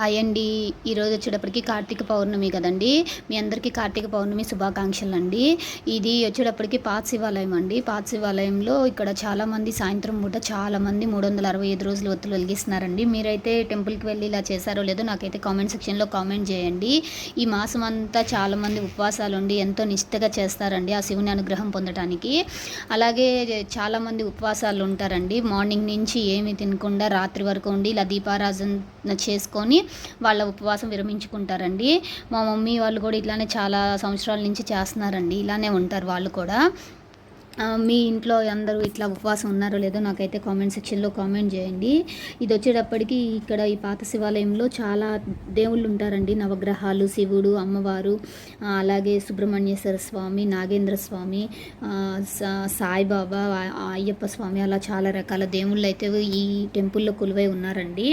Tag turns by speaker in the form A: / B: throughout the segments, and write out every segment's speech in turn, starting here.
A: Hi అండి. ఈరోజు వచ్చేటప్పటికి కార్తీక పౌర్ణమి కదండి. మీ అందరికీ కార్తీక పౌర్ణమి శుభాకాంక్షలు అండి. ఇది వచ్చేటప్పటికి పాత శివాలయం అండి. పాత శివాలయంలో ఇక్కడ చాలామంది సాయంత్రం పూట చాలామంది మూడు వందల అరవై ఐదు రోజులు ఒత్తులు వెలిగిస్తున్నారండి మీరైతే టెంపుల్కి వెళ్ళి ఇలా చేశారో లేదో నాకైతే కామెంట్ సెక్షన్లో కామెంట్ చేయండి. ఈ మాసం అంతా చాలామంది ఉపవాసాలు ఉండి ఎంతో నిష్టగా చేస్తారండి ఆ శివుని అనుగ్రహం పొందడానికి అలాగే చాలామంది ఉపవాసాలు ఉంటారండి మార్నింగ్ నుంచి ఏమి తినకుండా రాత్రి వరకు ఉండి ఇలా దీపారాధన చేసుకొని వాళ్ళ ఉపవాసం విరమించుకుంటారండి. మా మమ్మీ వాళ్ళు కూడా ఇట్లానే చాలా సంవత్సరాల నుంచి చేస్తున్నారండి. ఇలానే ఉంటారు వాళ్ళు కూడా. మీ ఇంట్లో అందరూ ఇట్లా ఉపవాసం ఉన్నారో లేదో నాకైతే కామెంట్ సెక్షన్లో కామెంట్ చేయండి. ఇది వచ్చేటప్పటికి ఇక్కడ ఈ పాత శివాలయంలో చాలా దేవుళ్ళు ఉంటారండి. నవగ్రహాలు శివుడు అమ్మవారు అలాగే సుబ్రహ్మణ్యేశ్వర స్వామి నాగేంద్ర స్వామి సాయిబాబా అయ్యప్ప స్వామి అలా చాలా రకాల దేవుళ్ళు అయితే ఈ టెంపుల్లో కొలువై ఉన్నారండి.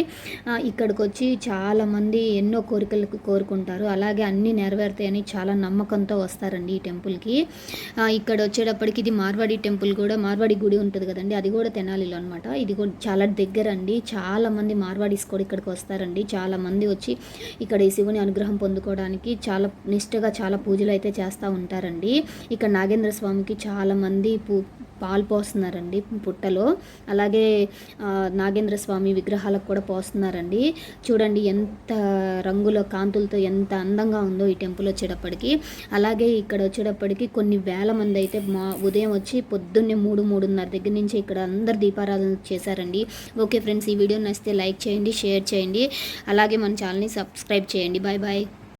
A: ఇక్కడికి వచ్చి చాలామంది ఎన్నో కోరికలు కోరుకుంటారు. అలాగే అన్నీ నెరవేరుతాయని చాలా నమ్మకంతో వస్తారండి ఈ టెంపుల్కి. ఇక్కడ వచ్చేటప్పటికి ఇది మా మార్వాడి టెంపుల్ కూడా మార్వాడి గుడి ఉంటుంది కదండి అది కూడా తెనాలిలో అనమాట ఇది కూడా చాలా దగ్గర అండి చాలా మంది మార్వాడీస్ కూడా ఇక్కడికి వస్తారండి. చాలా మంది వచ్చి ఇక్కడ ఈ శివుని అనుగ్రహం పొందుకోవడానికి చాలా నిష్టగా చాలా పూజలు అయితే చేస్తూ ఉంటారండి. ఇక్కడ నాగేంద్ర స్వామికి చాలా మంది పూ పాలు పోస్తున్నారండి పుట్టలో. అలాగే నాగేంద్ర స్వామి విగ్రహాలకు కూడా పోస్తున్నారండి. చూడండి ఎంత రంగుల కాంతులతో ఎంత అందంగా ఉందో ఈ టెంపుల్ వచ్చేటప్పటికి. అలాగే ఇక్కడ వచ్చేటప్పటికి కొన్ని వేల మంది అయితే మా ఉదయం వచ్చి పొద్దున్నే మూడు మూడున్నర దగ్గర నుంచి ఇక్కడ అందరు దీపారాధన చేశారండి. ఓకే ఫ్రెండ్స్ ఈ వీడియో నచ్చితే లైక్ చేయండి షేర్ చేయండి. అలాగే మన ఛానల్ని సబ్స్క్రైబ్ చేయండి. Bye bye.